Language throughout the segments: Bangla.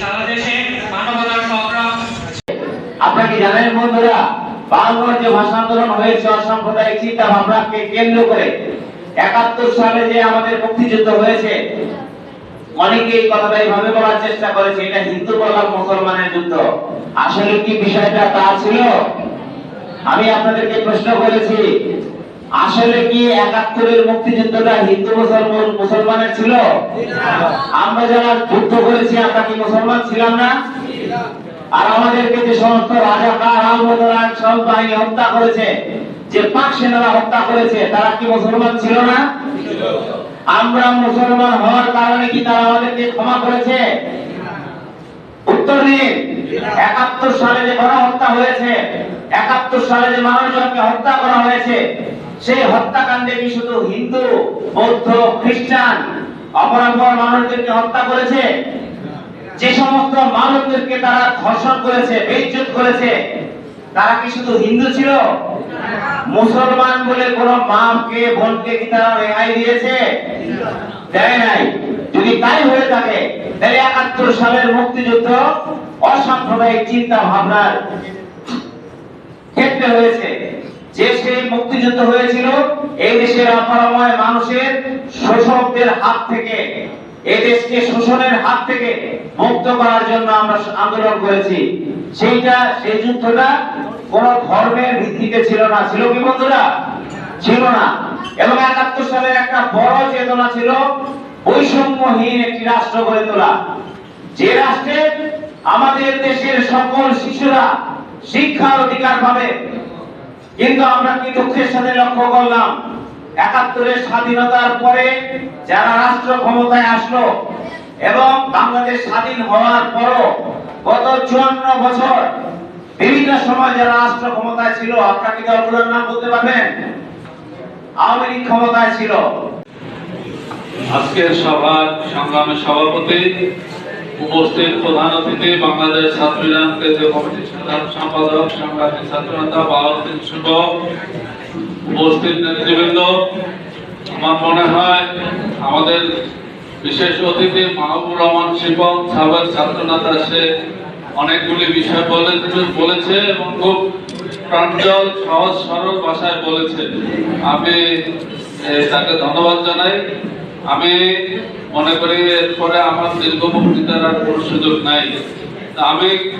সারা দেশে মানবতার সংগ্রাম। আপনারা কি জানেন বন্ধুরা বাংলার যে ভাষা আন্দোলন হয়েছে, অসাম্প্রদায়িক চিন্তা ভাবনাকে কেন্দ্র করে একাত্তর সালে যে আমাদের মুক্তিযুদ্ধ হয়েছে অনেকে এই কথাটা এইভাবে বলার চেষ্টা করেছে, এটা হিন্দু বলার মুসলমানের যুদ্ধ। আসলে কি বিষয়টা তা ছিল? আমি আপনাদেরকে প্রশ্ন করেছি আসলে কি একাত্তরের মুক্তিযুদ্ধটা হিন্দু মুসলমান মুসলমানের ছিল? আমরা যারা যুদ্ধ করেছি, আমরা কি মুসলমান ছিলাম না? আর আমাদেরকে যে সমস্ত সব বাহিনী হত্যা করেছে? যে পাক সেনারা হত্যা করেছে, তারা কি মুসলমান ছিল না? আমরা মুসলমান হওয়ার কারণে কি তারা আমাদেরকে ক্ষমা করেছে? উত্তর দিন, একাত্তর সালে যে গণহত্যা হয়েছে, একাত্তর সালে যে মানুষজনকে হত্যা করা হয়েছে সেই হত্যাকাণ্ডে কি শুধু হিন্দু, বৌদ্ধ, খ্রিস্টান অপরাপর মানুষদেরকে হত্যা করেছে? যে সমস্ত মানুষদেরকে তারা ধর্ষণ করেছে, বেইজ্জত করেছে, তারা কি শুধু হিন্দু ছিল? মুসলমান বলে কোন মাকে বোনকে কি তারা রেহাই দিয়েছে? দেয় নাই। যদি তাই হয়ে থাকে, তাহলে একাত্তর সালের মুক্তিযুদ্ধ অসাম্প্রদায়িক চিন্তা ভাবনার ক্ষেত্রে হয়েছে। যে সেই মুক্তিযুদ্ধ হয়েছিল, এই দেশের অপরাময় মানুষের শোষকদের হাত থেকে এই দেশকে শোষণের হাত থেকে মুক্ত করার জন্য আমরা আন্দোলন করেছি। সেইটা, সেই যুদ্ধটা কোন ধর্মের ভিত্তিতে ছিল না। ছিল কি বন্ধুরা? ছিল না। এবং একাত্তর সালের একটা বড় চেতনা ছিল, বৈষম্যহীন একটি রাষ্ট্র গড়ে তোলা। যে রাষ্ট্রে আমাদের দেশের সকল শিশুরা শিক্ষার অধিকার পাবে কিন্তু আমরা কি দুঃখের সাথে লক্ষ্য করলাম? একাত্তরের স্বাধীনতার পরে যারা রাষ্ট্র ক্ষমতায় আসলো এবং বাংলাদেশ স্বাধীন হওয়ার পরও গত চুয়ান্ন বছর বিভিন্ন সময় যারা রাষ্ট্র ক্ষমতায় ছিল, আপনারা কি দলগুলোর নাম বলতে পারবেন? আওয়ামী লীগ ক্ষমতায় ছিল। আজকের সভার সংগ্রামের সভাপতি উপস্থিত প্রধান অতিথি, বাংলাদেশ ছাত্র কেন্দ্রীয় কমিটির সাধারণ সম্পাদক সংগ্রামী ছাত্রনেতা শুভ। উপস্থিত নেতৃবৃন্দ, আমার মনে হয় আমাদের বিশেষ অতিথি মাহবুর রহমান শিবন সাবেক ছাত্রনেতা, সে অনেকগুলি বিষয় বলে বলেছে এবং খুব প্রাঞ্জল, সহজ, সরল ভাষায় বলেছে। আমি তাকে ধন্যবাদ জানাই। আমি মনে করি এরপরে আমার দীর্ঘ বক্তৃতার আর কোনো সুযোগ নাই। আমি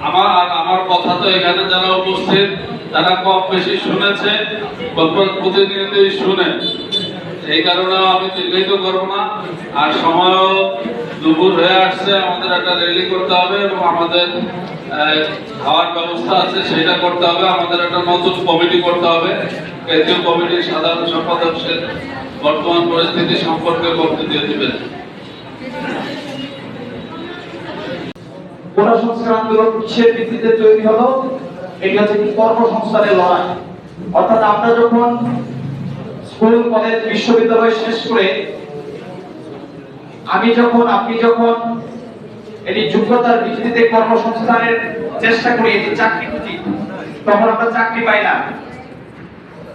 আমার আর আমার কথা তো এখানে যারা উপস্থিত, তারা কম বেশি শুনেছে বা প্র- প্রতিনিয়তই শুনে। এই কারণে আমি দীর্ঘায়িত করব না। আর সময়ও দুপুর হয়ে আসছে, আমাদের একটা রেলি করতে হবে এবং আমাদের খাওয়ার ব্যবস্থা আছে, সেটা করতে হবে। আমাদের একটা নতুন কমিটি করতে হবে। কেন্দ্রীয় কমিটির সাধারণ সম্পাদক বর্তমান পরিস্থিতি সম্পর্কে বক্তব্য দিবেন। কোটা সংস্কার আন্দোলন কিসের ভিত্তিতে তৈরি হলো। এটা হচ্ছে কর্মসংস্থানের লড়াই। অর্থাৎ আমরা যখন স্কুল, কলেজ, বিশ্ববিদ্যালয় শেষ করে আমি যখন, আপনি যখন এটি যোগ্যতার ভিত্তিতে কর্মসংস্থানের চেষ্টা করি, এটি চাকরি খুঁজি, তখন আমরা চাকরি পাই না।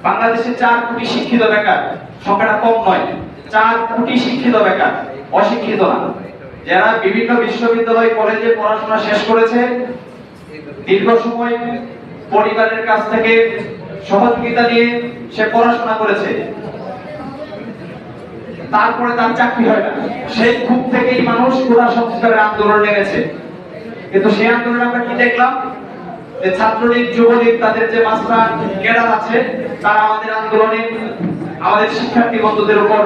বাংলাদেশে চার কোটি শিক্ষিত বেকার। সংখ্যাটা কম নয়। চার কোটি শিক্ষিত বেকার, অশিক্ষিত না। যারা বিভিন্ন বিশ্ববিদ্যালয়, কলেজে পড়াশোনা শেষ করেছে, দীর্ঘ সময় পরিবারের কাছ থেকে সহযোগিতা নিয়ে সে পড়াশোনা করেছে। তারপরে তার চাকরি হয় না। সেই খুব থেকেই মানুষ কোটা সংস্কারের আন্দোলন নেমেছে। কিন্তু সেই আন্দোলনে আমরা কি দেখলাম? যে ছাত্রলীগ, যুবলীগ তাদের যে মাস্টার ক্যাডার আছে, তারা আমাদের আন্দোলনে আমাদের শিক্ষার্থী বন্ধুদের উপর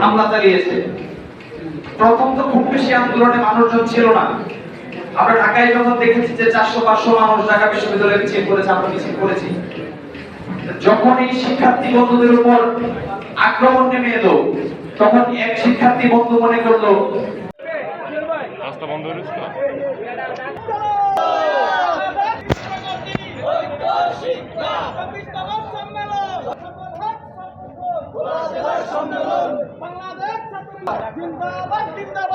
হামলা চালিয়েছে। প্রথম তো খুব বেশি আন্দোলনে মানুষজন ছিল না। আমরা ঢাকায় যখন দেখেছি যে চারশো, পাঁচশো মানুষ ঢাকা বিশ্ববিদ্যালয়ে মিছিল করেছে আমরা মিছিল করেছি যখন এই শিক্ষার্থী বন্ধুদের উপর আক্রমণ নেমে এলো, তখন এক শিক্ষার্থী বন্ধু মনে করল, রাস্তা বন্ধ হয়েছে জিন্দাবাদ দুঃশাসনের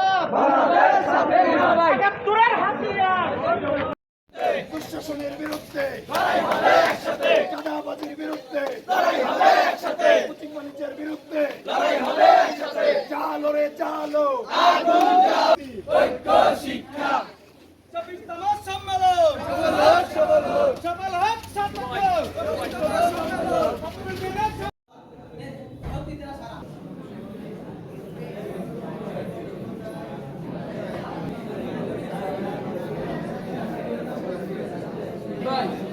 নাই